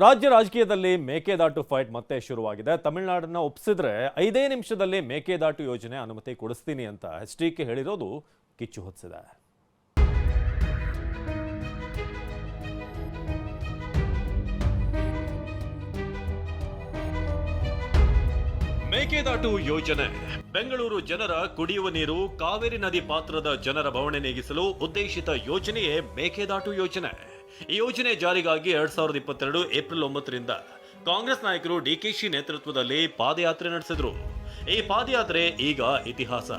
ರಾಜ್ಯ ರಾಜಕೀಯದಲ್ಲಿ ಮೇಕೆದಾಟು ಫೈಟ್ ಮತ್ತೆ ಶುರುವಾಗಿದೆ. ತಮಿಳುನಾಡನ್ನ ಒಪ್ಪಿಸಿದ್ರೆ ಐದೇ ನಿಮಿಷದಲ್ಲಿ ಮೇಕೆದಾಟು ಯೋಜನೆ ಅನುಮತಿ ಕೊಡಿಸ್ತೀನಿ ಅಂತ ಎಚ್ ಡಿ ಕೆ ಹೇಳಿರೋದು ಕಿಚ್ಚು ಹೊತ್ತಿದೆ ಮೇಕೆದಾಟು ಯೋಜನೆ. ಬೆಂಗಳೂರು ಜನರ ಕುಡಿಯುವ ನೀರು, ಕಾವೇರಿ ನದಿ ಪಾತ್ರದ ಜನರ ಬವಣೆ ನೀಗಿಸಲು ಉದ್ದೇಶಿತ ಯೋಜನೆಯೇ ಮೇಕೆದಾಟು ಯೋಜನೆ. ಈ ಯೋಜನೆ ಜಾರಿಗಾಗಿ ಎರಡ್ ಸಾವಿರದ ಇಪ್ಪತ್ತೆರಡು ಏಪ್ರಿಲ್ ಒಂಬತ್ತರಿಂದ ಕಾಂಗ್ರೆಸ್ ನಾಯಕರು ಡಿಕೆಶಿ ನೇತೃತ್ವದಲ್ಲಿ ಪಾದಯಾತ್ರೆ ನಡೆಸಿದ್ರು. ಈ ಪಾದಯಾತ್ರೆ ಈಗ ಇತಿಹಾಸ.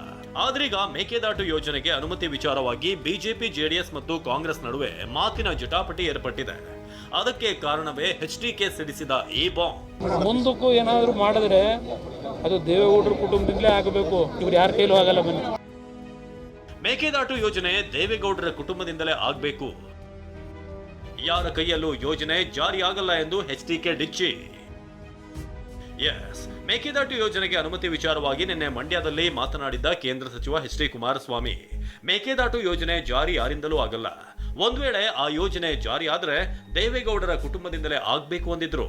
ಆದ್ರೀಗ ಮೇಕೆದಾಟು ಯೋಜನೆಗೆ ಅನುಮತಿ ವಿಚಾರವಾಗಿ ಬಿಜೆಪಿ ಜೆಡಿಎಸ್ ಮತ್ತು ಕಾಂಗ್ರೆಸ್ ನಡುವೆ ಮಾತಿನ ಜಟಾಪಟಿ ಏರ್ಪಟ್ಟಿದೆ. ಅದಕ್ಕೆ ಕಾರಣವೇ ಎಚ್ ಡಿ ಕೆ ಸಿಡಿಸಿದ ಈ ಬಾಂಬ್. ಮುಂದಕ್ಕೂ ಏನಾದರೂ ಮಾಡಿದ್ರೆ ಅದು ದೇವೇಗೌಡರ ಕುಟುಂಬದಿಂದಲೇ ಆಗಬೇಕು. ಇವ್ರು ಯಾರ ಕೈಲೂ ಆಗಲ್ಲ ಬನ್ನಿ ಮೇಕೆದಾಟು ಯೋಜನೆ ದೇವೇಗೌಡರ ಕುಟುಂಬದಿಂದಲೇ ಆಗಬೇಕು. ಯಾರ ಕೈಯಲ್ಲೂ ಯೋಜನೆ ಜಾರಿಯಾಗಲ್ಲ ಎಂದು ಎಚ್ ಡಿ ಕೆ ಡಿಚ್ಚಿ. ಎಸ್ ಮೇಕೆದಾಟು ಯೋಜನೆಗೆ ಅನುಮತಿ ವಿಚಾರವಾಗಿ ನಿನ್ನೆ ಮಂಡ್ಯದಲ್ಲಿ ಮಾತನಾಡಿದ್ದ ಕೇಂದ್ರ ಸಚಿವ ಎಚ್ ಡಿ ಕುಮಾರಸ್ವಾಮಿ. ಮೇಕೆದಾಟು ಯೋಜನೆ ಜಾರಿ ಯಾರಿಂದಲೂ ಆಗಲ್ಲ. ಒಂದು ವೇಳೆ ಆ ಯೋಜನೆ ಜಾರಿ ಆದ್ರೆ ದೇವೇಗೌಡರ ಕುಟುಂಬದಿಂದಲೇ ಆಗಬೇಕು ಅಂದಿದ್ರು.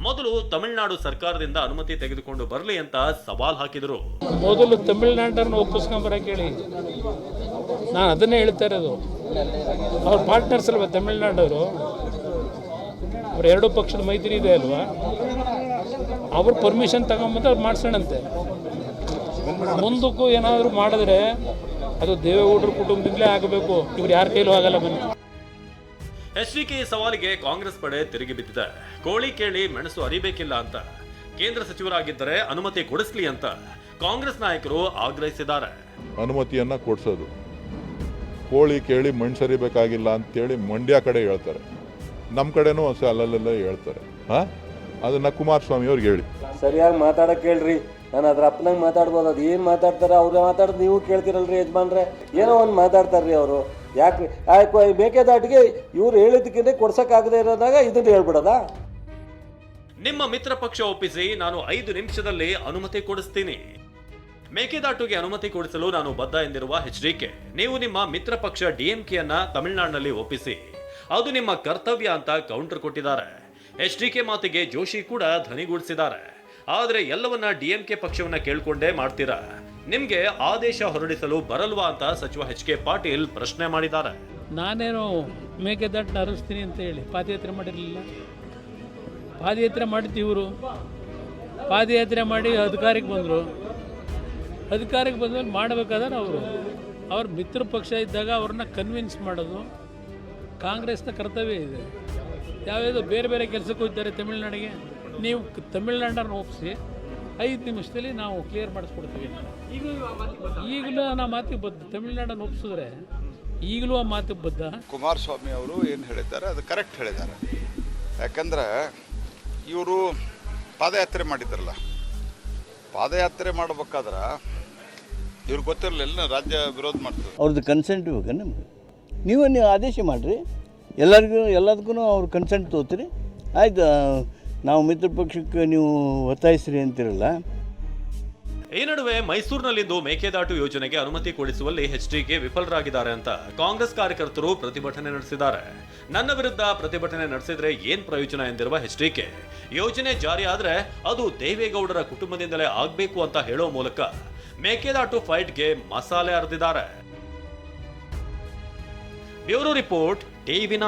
ಮೊದಲು ತಮಿಳುನಾಡು ಸರ್ಕಾರದಿಂದ ಅನುಮತಿ ತೆಗೆದುಕೊಂಡು ಬರಲಿ ಅಂತ ಸವಾಲ್ ಹಾಕಿದರು. ಮೊದಲು ತಮಿಳುನಾಡನ್ನು ಒಪ್ಪಿಸ್ಕೊಂಬರಕ್ಕೆ ಹೇಳಿ. ನಾನು ಅದನ್ನೇ ಹೇಳ್ತಾ ಇರೋದು. ಅವ್ರ ಪಾರ್ಟ್ನರ್ಸ್ ಅಲ್ವಾ ತಮಿಳ್ನಾಡವರು? ಅವ್ರ ಎರಡು ಪಕ್ಷದ ಮೈತ್ರಿ ಇದೆ ಅಲ್ವಾ? ಅವ್ರ ಪರ್ಮಿಷನ್ ತಗೊಂಬಂದು ಅವ್ರು ಮಾಡ್ಸೋಣಂತೆ. ಮುಂದಕ್ಕೂ ಏನಾದರೂ ಮಾಡಿದ್ರೆ ಅದು ದೇವೇಗೌಡರ ಕುಟುಂಬದಿಂದಲೇ ಆಗಬೇಕು. ಇವ್ರು ಯಾರ ಕೈಲೂ ಆಗಲ್ಲ ಬನ್ನಿ ಕೆ ಸವಾಲಿಗೆ ಕಾಂಗ್ರೆಸ್ ಪಡೆ ತಿರುಗಿ ಬಿದ್ದಿದೆ. ಕೋಳಿ ಕೇಳಿ ಮೆಣಸು ಅರಿಬೇಕಿಲ್ಲ ಅಂತ. ಕೇಂದ್ರ ಸಚಿವರಾಗಿದ್ದರೆ ಅನುಮತಿ ಕೊಡಿಸ್ಲಿ ಅಂತ ಕಾಂಗ್ರೆಸ್ ನಾಯಕರು ಆಗ್ರಹಿಸಿದ್ದಾರೆ. ಅನುಮತಿಯನ್ನ ಕೊಡಿಸೋದು. ಕೋಳಿ ಕೇಳಿ ಮಣ್ಣು ಸರಿಬೇಕಾಗಿಲ್ಲ ಅಂತೇಳಿ ಮಂಡ್ಯ ಕಡೆ ಹೇಳ್ತಾರೆ. ನಮ್ಮ ಕಡೆನೂ ಅಷ್ಟೇ ಅಲ್ಲಲ್ಲೆಲ್ಲ ಹೇಳ್ತಾರೆ. ಹಾಂ? ಅದನ್ನು ಕುಮಾರಸ್ವಾಮಿ ಅವ್ರಿಗೆ ಹೇಳಿ. ಸರಿಯಾಗಿ ಮಾತಾಡಕ್ ಹೇಳ್ರಿ. ನಾನು ಅದ್ರ ಅಪ್ಪನಂಗೆ ಮಾತಾಡ್ಬೋದು. ಅದು ಏನು ಮಾತಾಡ್ತಾರೆ? ಅವ್ರು ಮಾತಾಡೋದು ನೀವು ಕೇಳ್ತಿರಲ್ರಿ ಯಜಮಾನ್ರೆ. ಏನೋ ಒಂದು ಮಾತಾಡ್ತಾರ್ರಿ ಅವರು. ಯಾಕೆ ಯಾಕೆ ಮೇಕೆದಾಟಿಗೆ ಇವ್ರು ಹೇಳಿದ್ದಕ್ಕಿಂತ ಕೊಡ್ಸೋಕ್ಕಾಗದೇ ಇರೋದಾಗ ಇದನ್ನು ಹೇಳ್ಬಿಡೋದಾ? ನಿಮ್ಮ ಮಿತ್ರ ಪಕ್ಷ ಒಪ್ಪಿಸಿ ನಾನು ಐದು ನಿಮಿಷದಲ್ಲಿ ಅನುಮತಿ ಕೊಡಿಸ್ತೀನಿ. ಮೇಕೆದಾಟುಗೆ ಅನುಮತಿ ಕೊಡಿಸಲು ನಾನು ಬದ್ಧ ಎಂದಿರುವ ಎಚ್ಡಿಕೆ ನೀವು ನಿಮ್ಮ ಮಿತ್ರ ಪಕ್ಷ ಡಿಎಂಕೆಯನ್ನ ತಮಿಳುನಾಡಿನಲ್ಲಿ ಒಪ್ಪಿಸಿ. ಅದು ನಿಮ್ಮ ಕರ್ತವ್ಯ ಅಂತ ಕೌಂಟರ್ ಕೊಟ್ಟಿದ್ದಾರೆ. ಎಚ್ಡಿಕೆ ಮಾತಿಗೆ ಜೋಶಿ ಕೂಡ ಧ್ವನಿಗೂಡಿಸಿದ್ದಾರೆ. ಆದರೆ ಎಲ್ಲವನ್ನ ಡಿಎಂಕೆ ಪಕ್ಷವನ್ನ ಕೇಳ್ಕೊಂಡೇ ಮಾಡ್ತೀರಾ? ನಿಮ್ಗೆ ಆದೇಶ ಹೊರಡಿಸಲು ಬರಲ್ವಾ ಅಂತ ಸಚಿವ ಎಚ್ ಕೆ ಪಾಟೀಲ್ ಪ್ರಶ್ನೆ ಮಾಡಿದ್ದಾರೆ. ನಾನೇನು ಮೇಕೆದಾಟನ್ನ ಹರಿಸ್ತೀನಿ ಅಂತ ಹೇಳಿ ಪಾದಯಾತ್ರೆ ಮಾಡಿರಲಿಲ್ಲ. ಪಾದಯಾತ್ರೆ ಮಾಡಿದ್ದು ಇವರು. ಪಾದಯಾತ್ರೆ ಮಾಡಿ ಅಧಿಕಾರಕ್ಕೆ ಬಂದರು. ಅಧಿಕಾರಕ್ಕೆ ಬಂದಮೇಲೆ ಮಾಡಬೇಕಾದ್ರೆ ಅವರು. ಅವ್ರ ಮಿತ್ರ ಪಕ್ಷ ಇದ್ದಾಗ ಅವ್ರನ್ನ ಕನ್ವಿನ್ಸ್ ಮಾಡೋದು ಕಾಂಗ್ರೆಸ್ನ ಕರ್ತವ್ಯ ಇದೆ. ಯಾವ್ಯಾವುದೋ ಬೇರೆ ಬೇರೆ ಕೆಲಸಕ್ಕೆ ಹೋಗ್ತಾರೆ ತಮಿಳ್ನಾಡಿಗೆ. ನೀವು ತಮಿಳ್ನಾಡನ್ನು ಒಪ್ಪಿಸಿ ಐದು ನಿಮಿಷದಲ್ಲಿ ನಾವು ಕ್ಲಿಯರ್ ಮಾಡಿಸ್ಕೊಡ್ತೀವಿ ಈಗಲೂ ನಾ ಮಾತಿಗೆ ಬದ್ಧ. ತಮಿಳ್ನಾಡನ್ನು ಒಪ್ಪಿಸಿದ್ರೆ ಈಗಲೂ ಆ ಮಾತಿಗೆ ಬದ್ಧ. ಕುಮಾರಸ್ವಾಮಿ ಅವರು ಏನು ಹೇಳಿದ್ದಾರೆ, ಅದು ಕರೆಕ್ಟ್ ಹೇಳಿದ್ದಾರೆ. ಯಾಕಂದ್ರೆ ಇವರು ಪಾದಯಾತ್ರೆ ಮಾಡಿದ್ರಲ್ಲ ಪಾದಯಾತ್ರೆ ಮಾಡ್ಬೇಕಾದ್ರೆ ಇವ್ರು ಗೊತ್ತಿರಲಿಲ್ಲ ರಾಜ್ಯ ವಿರೋಧ ಮಾಡ್ತಾರೆ ಅವ್ರದ್ದು ಕನ್ಸೆಂಟ್ ಬೇಕಾ ನಿಮ್ಗೆ? ನೀವು ನೀವು ಆದೇಶ ಮಾಡಿರಿ. ಎಲ್ಲರಿಗೂ ಎಲ್ಲದಕ್ಕೂ ಅವ್ರ ಕನ್ಸೆಂಟ್ ತೋತಿರಿ. ಆಯ್ತು, ನಾವು ಮಿತ್ರ ಪಕ್ಷಕ್ಕೆ ನೀವು ಒತ್ತಾಯಿಸ್ರಿ ಅಂತಿರಲ್ಲ ಈ ನಡುವೆ ಮೈಸೂರಿನಲ್ಲಿಂದು ಮೇಕೆದಾಟು ಯೋಜನೆಗೆ ಅನುಮತಿ ಕೊಡಿಸುವಲ್ಲಿ ಎಚ್ಡಿಕೆ ವಿಫಲರಾಗಿದ್ದಾರೆ ಅಂತ ಕಾಂಗ್ರೆಸ್ ಕಾರ್ಯಕರ್ತರು ಪ್ರತಿಭಟನೆ ನಡೆಸಿದ್ದಾರೆ. ನನ್ನ ವಿರುದ್ಧ ಪ್ರತಿಭಟನೆ ನಡೆಸಿದ್ರೆ ಏನ್ ಪ್ರಯೋಜನ ಎಂದಿರುವ ಎಚ್ಡಿಕೆ ಯೋಜನೆ ಜಾರಿ ಆದ್ರೆ ಅದು ದೇವೇಗೌಡರ ಕುಟುಂಬದಿಂದಲೇ ಆಗ್ಬೇಕು ಅಂತ ಹೇಳೋ ಮೂಲಕ ಮೇಕೆದಾಟು ಫೈಟ್ಗೆ ಮಸಾಲೆ ಅರೆದಿದ್ದಾರೆ ಬ್ಯೂರೋ ರಿಪೋರ್ಟ್ ಟಿವಿ